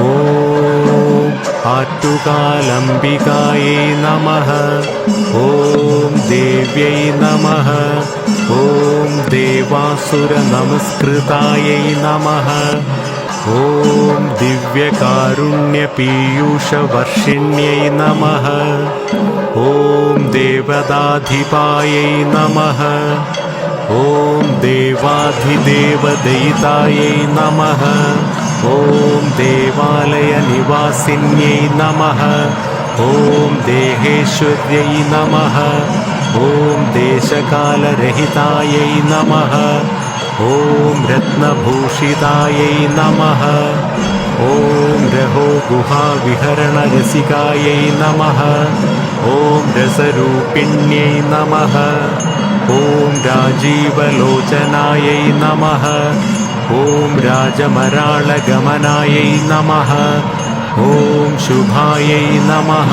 ॐ आट्टुकालम्बिकायै नमः। ॐ देव्यै नमः। ॐ देवासुरनमस्कृतायै नमः। ॐ दिव्यकारुण्यपीयूषवर्षिण्यै नमः। ॐ देवदाधिपायै नमः। ॐ देवाधिदेवदयितायै नमः ॐ देवालयनिवासिन्यै नमः। ॐ देहेश्वर्यै नमः। ॐ देशकालरहितायै नमः। ॐ रत्नभूषितायै नमः। ॐ रहो गुहाविहरणरसिकायै नमः। ॐ रसरूपिण्यै नमः। ॐ राजीवलोचनायै नमः ॐ राजमराळगमनायै नमः ॐ शुभायै नमः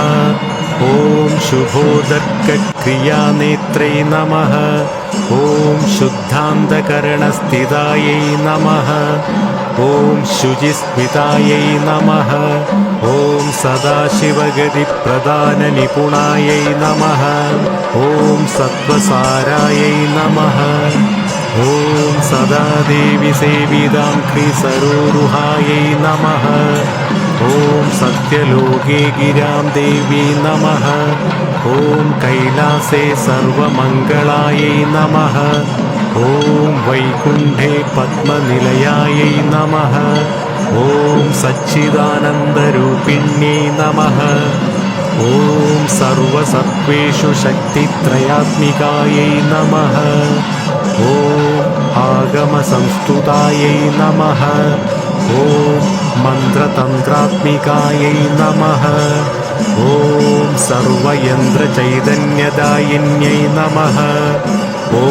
ॐ शुभोदर्कक्रियानेत्रै नमः ॐ शुद्धान्धकरणस्थितायै नमः ॐ शुचिस्मितायै नमः ॐ सदाशिवगतिप्रदाननिपुणायै नमः ॐ सत्त्वसारायै नमः ॐ सदा देवि सेविदां क्रिसरोरुहायै नमः ॐ सत्यलोके गिरां देवी नमः ॐ कैलासे सर्वमङ्गलायै नमः ॐ वैकुण्ठे पद्मनिलयायै नमः ॐ सच्चिदानन्दरूपिण्यै नमः ॐ सर्वसत्त्वेषु शक्तित्रयात्मिकायै नमः ॐ आगमसंस्तुतायै नमः। ॐ मन्त्रतन्त्रात्मिकायै नमः। ॐ सर्वयन्त्रचैतन्यदायिन्यै नमः। ॐ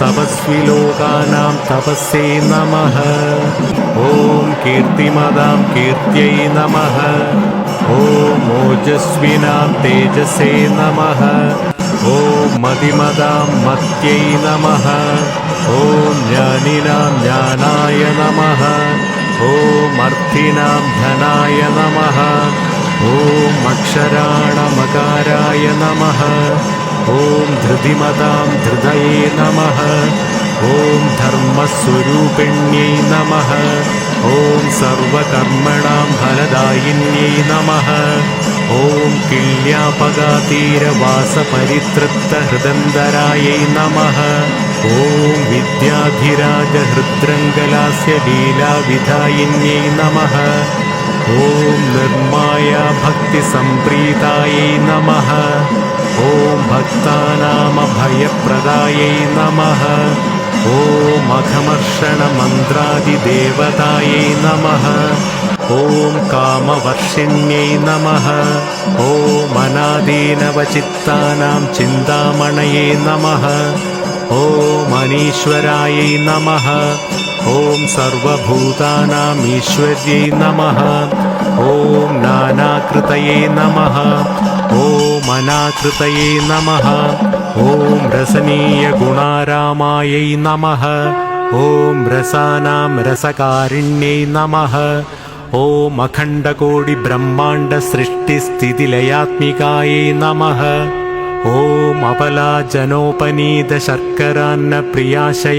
तपस्विलोकानां तपस्यै नमः। ॐ कीर्तिमदां कीर्त्यै नमः। ॐ ओजस्विनां तेजसे नमः ॐ मदिमदां मत्यै नमः। ॐ ज्ञानिनां ज्ञानाय नमः। ॐ अर्थिनां धनाय नमः। ॐ अक्षराणमकाराय नमः। ॐ धृतिमतां धृतये नमः। ॐ धर्मस्वरूपिण्यै नमः। ॐ सर्वकर्मणां फलदायिन्यै नमः। ॐ किल्यापगातीरवासपरितृप्तहृदन्दरायै नमः। ॐ विद्याधिराजहृद्रङ्गलास्य लीलाविधायिन्यै नमः। ॐ निर्माया भक्तिसम्प्रीतायै नमः। ॐ भक्तानामभयप्रदायै नमः। ॐ अघमर्षणमन्त्रादिदेवतायै नमः ॐ कामवर्षिण्यै नमः ॐ अनादीनवचित्तानां चिन्तामणये नमः ॐ अनीश्वरायै नमः ॐ सर्वभूतानाम् ईश्वर्यै नमः ॐ नानाकृतये नमः ॐ अनाकृतये नमः ॐ रसनीयगुणारामायै नमः ॐ रसानां रसकारिण्यै नमः ॐ अखण्डकोटिब्रह्माण्डसृष्टिस्थितिलयात्मिकायै नमः। ॐ अपलाजनोपनीतशर्करान्नप्रियाशय